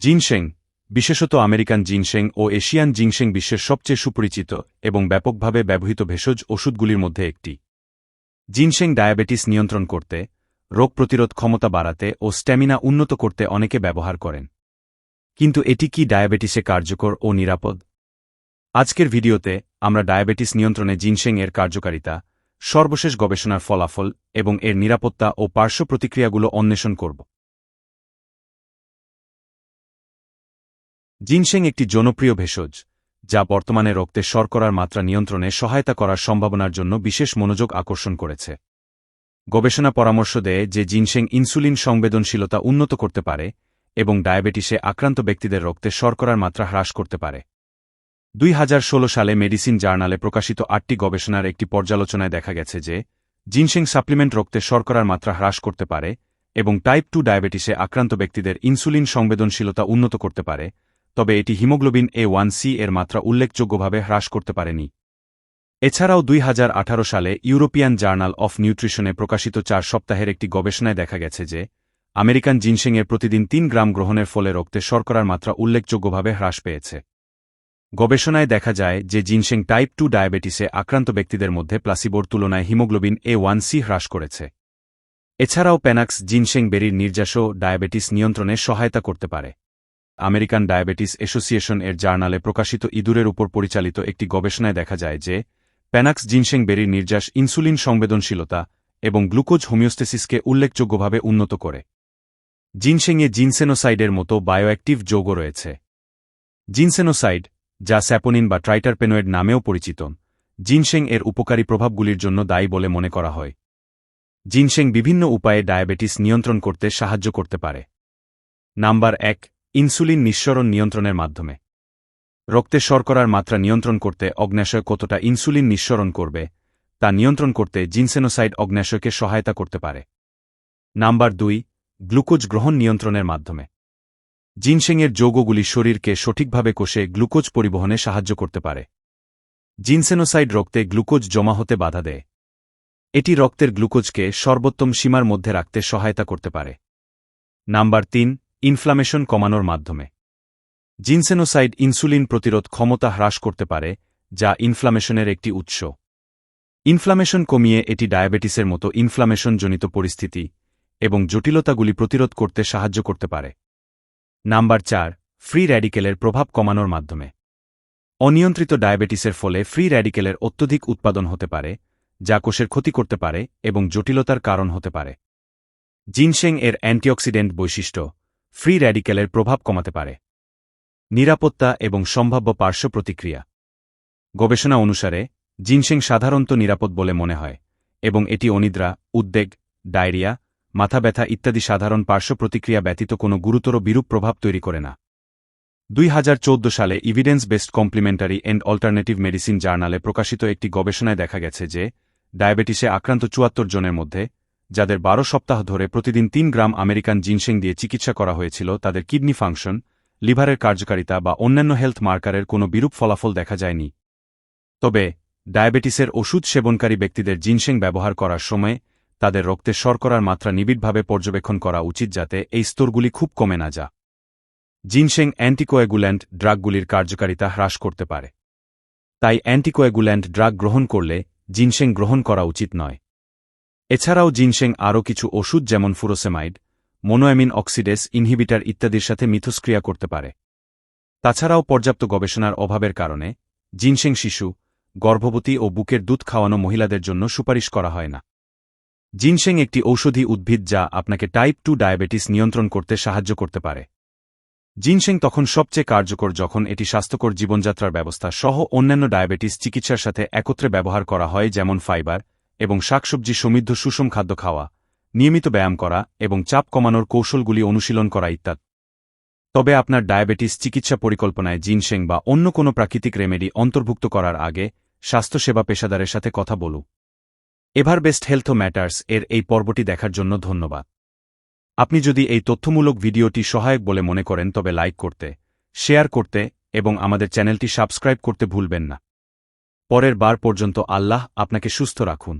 জিনশেং, বিশেষত আমেরিকান জিনশেং ও এশিয়ান জিনশেং বিশ্বের সবচেয়ে সুপরিচিত এবং ব্যাপকভাবে ব্যবহৃত ভেষজ ওষুধগুলির মধ্যে একটি। জিনসেং ডায়াবেটিস নিয়ন্ত্রণ করতে, রোগ প্রতিরোধ ক্ষমতা বাড়াতে ও স্ট্যামিনা উন্নত করতে অনেকে ব্যবহার করেন। কিন্তু এটি কি ডায়াবেটিসে কার্যকর ও নিরাপদ? আজকের ভিডিওতে আমরা ডায়াবেটিস নিয়ন্ত্রণে জিনশেং এর কার্যকারিতা, সর্বশেষ গবেষণার ফলাফল এবং এর নিরাপত্তা ও পার্শ্ব প্রতিক্রিয়াগুলো অন্বেষণ করব। জিনশেং একটি জনপ্রিয় ভেষজ, যা বর্তমানে রক্তে শর্করার মাত্রা নিয়ন্ত্রণে সহায়তা করার সম্ভাবনার জন্য বিশেষ মনোযোগ আকর্ষণ করেছে। গবেষণা পরামর্শ দেয় যে জিনশেং ইনসুলিন সংবেদনশীলতা উন্নত করতে পারে এবং ডায়াবেটিসে আক্রান্ত ব্যক্তিদের রক্তে শর্করার মাত্রা হ্রাস করতে পারে। দুই হাজার ষোলো সালে মেডিসিন জার্নালে প্রকাশিত আটটি গবেষণার একটি পর্যালোচনায় দেখা গেছে যে জিনশেং সাপ্লিমেন্ট রক্তে শর্করার মাত্রা হ্রাস করতে পারে এবং টাইপ টু ডায়াবেটিসে আক্রান্ত ব্যক্তিদের ইনসুলিন সংবেদনশীলতা উন্নত করতে পারে তবে এটি হিমোগ্লোবিন এ ওয়ান সি এর মাত্রা উল্লেখযোগ্যভাবে হ্রাস করতে পারেনি। এছাড়াও দুই হাজার আঠারো সালে ইউরোপিয়ান জার্নাল অফ নিউট্রিশনে প্রকাশিত চার সপ্তাহের একটি গবেষণায় দেখা গেছে যে, আমেরিকান জিনসিংয়ের প্রতিদিন তিন গ্রাম গ্রহণের ফলে রক্তে শর্করার মাত্রা উল্লেখযোগ্যভাবে হ্রাস পেয়েছে। গবেষণায় দেখা যায় যে জিনসেং টাইপ টু ডায়াবেটিসে আক্রান্ত ব্যক্তিদের মধ্যে প্লাসিবোর তুলনায় হিমোগ্লোবিন এ ওয়ান সি হ্রাস করেছে। এছাড়াও প্যানাক্স জিনসেং বেরির নির্যাসও ডায়াবেটিস নিয়ন্ত্রণে সহায়তা করতে পারে। আমেরিকান ডায়াবেটিস অ্যাসোসিয়েশন এর জার্নালে প্রকাশিত ইঁদুরের উপর পরিচালিত একটি গবেষণায় দেখা যায় যে প্যানাক্স জিনসেং বেরির নির্যাস ইনসুলিন সংবেদনশীলতা এবং গ্লুকোজ হোমিওস্টেসিসকে উল্লেখযোগ্যভাবে উন্নত করে। জিনসেংয়ে জিনসেনোসাইডের মতো বায়োঅ্যাক্টিভ যৌগ রয়েছে। জিনসেনোসাইড, যা স্যাপোনিন বা ট্রাইটারপেনোয়েড নামেও পরিচিত, জিনসেং এর উপকারী প্রভাবগুলির জন্য দায়ী বলে মনে করা হয়। জিনসেং বিভিন্ন উপায়ে ডায়াবেটিস নিয়ন্ত্রণ করতে সাহায্য করতে পারে। নাম্বার এক ইনসুলিন নিঃসরণ নিয়ন্ত্রণের মাধ্যমে। রক্তে শর্করার মাত্রা নিয়ন্ত্রণ করতে অগ্ন্যাশয় কতটা ইনসুলিন নিঃসরণ করবে, তা নিয়ন্ত্রণ করতে জিনসেনোসাইড অগ্ন্যাশয়কে সহায়তা করতে পারে। নাম্বার দুই, গ্লুকোজ গ্রহণ নিয়ন্ত্রণের মাধ্যমে। জিনসেংয়ের যৌগগুলি শরীরকে সঠিকভাবে কোষে গ্লুকোজ পরিবহনে সাহায্য করতে পারে। জিনসেনোসাইড রক্তে গ্লুকোজ জমা হতে বাধা দেয়। এটি রক্তের গ্লুকোজকে সর্বোত্তম সীমার মধ্যে রাখতে সহায়তা করতে পারে। নাম্বার তিন ইনফ্লামেশন কমানোর মাধ্যমে। জিনসেনোসাইড ইনসুলিন প্রতিরোধ ক্ষমতা হ্রাস করতে পারে, যা ইনফ্লামেশনের একটি উৎস। ইনফ্লামেশন কমিয়ে এটি ডায়াবেটিসের মতো ইনফ্লামেশনজনিত পরিস্থিতি এবং জটিলতাগুলি প্রতিরোধ করতে সাহায্য করতে পারে। নাম্বার চার, ফ্রি র্যাডিকেলের প্রভাব কমানোর মাধ্যমে। অনিয়ন্ত্রিত ডায়াবেটিসের ফলে ফ্রি র্যাডিকেলের অত্যধিক উৎপাদন হতে পারে, যা কোষের ক্ষতি করতে পারে এবং জটিলতার কারণ হতে পারে। জিনসেং এর অ্যান্টিঅক্সিডেন্ট বৈশিষ্ট্য। ফ্রি র্যাডিকেলের প্রভাব কমাতে পারে। নিরাপত্তা এবং সম্ভাব্য পার্শ্ব প্রতিক্রিয়া। গবেষণা অনুসারে জিনশেং সাধারণত নিরাপদ বলে মনে হয়, এবং এটি অনিদ্রা, উদ্বেগ, ডায়রিয়া, মাথা ব্যথা ইত্যাদি সাধারণ পার্শ্ব প্রতিক্রিয়া ব্যতীত কোনো গুরুতর বিরূপ প্রভাব তৈরি করে না। দুই হাজার চৌদ্দ সালে evidence based complementary and alternative medicine জার্নালে প্রকাশিত একটি গবেষণায় দেখা গেছে যে, ডায়াবেটিসে আক্রান্ত চুয়াত্তর জনের মধ্যে যাদের বারো সপ্তাহ ধরে প্রতিদিন তিন গ্রাম আমেরিকান জিনসেং দিয়ে চিকিৎসা করা হয়েছিল, তাদের কিডনি ফাংশন, লিভারের কার্যকারিতা বা অন্যান্য হেলথ মার্কারের কোনো বিরূপ ফলাফল দেখা যায়নি। তবে, ডায়াবেটিসের ওষুধ সেবনকারী ব্যক্তিদের জিনসেং ব্যবহার করার সময় তাদের রক্তে শর্করার মাত্রা নিবিড়ভাবে পর্যবেক্ষণ করা উচিত যাতে এই স্তরগুলি খুব কমে না যা জিনসেং অ্যান্টিকোয়াগুল্যান্ট ড্রাগগুলির কার্যকারিতা হ্রাস করতে পারে। তাই অ্যান্টিকোয়াগুল্যান্ট ড্রাগ গ্রহণ করলে জিনসেং গ্রহণ করা উচিত নয়। এছাড়াও জিনসেং আরও কিছু ওষুধ যেমন ফুরোসেমাইড মোনোঅ্যামিন অক্সিডেস, ইনহিবিটার ইত্যাদির সাথে মিথস্ক্রিয়া করতে পারে। তাছাড়াও পর্যাপ্ত গবেষণার অভাবের কারণে জিনসেং শিশু, গর্ভবতী ও বুকের দুধ খাওয়ানো মহিলাদের জন্য সুপারিশ করা হয় না। জিনসেং একটি ঔষধি উদ্ভিদ যা আপনাকে টাইপ টু ডায়াবেটিস নিয়ন্ত্রণ করতে সাহায্য করতে পারে। জিনসেং তখন সবচেয়ে কার্যকর যখন এটি স্বাস্থ্যকর জীবনযাত্রার ব্যবস্থা সহ অন্যান্য ডায়াবেটিস চিকিৎসার সাথে একত্রে ব্যবহার করা হয় যেমন ফাইবার এবং শাকসবজি সমৃদ্ধ সুষম খাদ্য খাওয়া, নিয়মিত ব্যায়াম করা এবং চাপ কমানোর কৌশলগুলি অনুশীলন করা ইত্যাদি। তবে আপনার ডায়াবেটিস চিকিৎসা পরিকল্পনায় জিনসেং বা অন্য কোনো প্রাকৃতিক রেমেডি অন্তর্ভুক্ত করার আগে স্বাস্থ্যসেবা পেশাদারের সাথে কথা বলু এভার বেস্ট হেলথ ম্যাটার্স এর এই পর্বটি দেখার জন্য ধন্যবাদ। আপনি যদি এই তথ্যমূলক ভিডিওটি সহায়ক বলে মনে করেন, তবে লাইক করতে, শেয়ার করতে এবং আমাদের চ্যানেলটি সাবস্ক্রাইব করতে ভুলবেন না। পরের বার পর্যন্ত আল্লাহ আপনাকে সুস্থ রাখুন।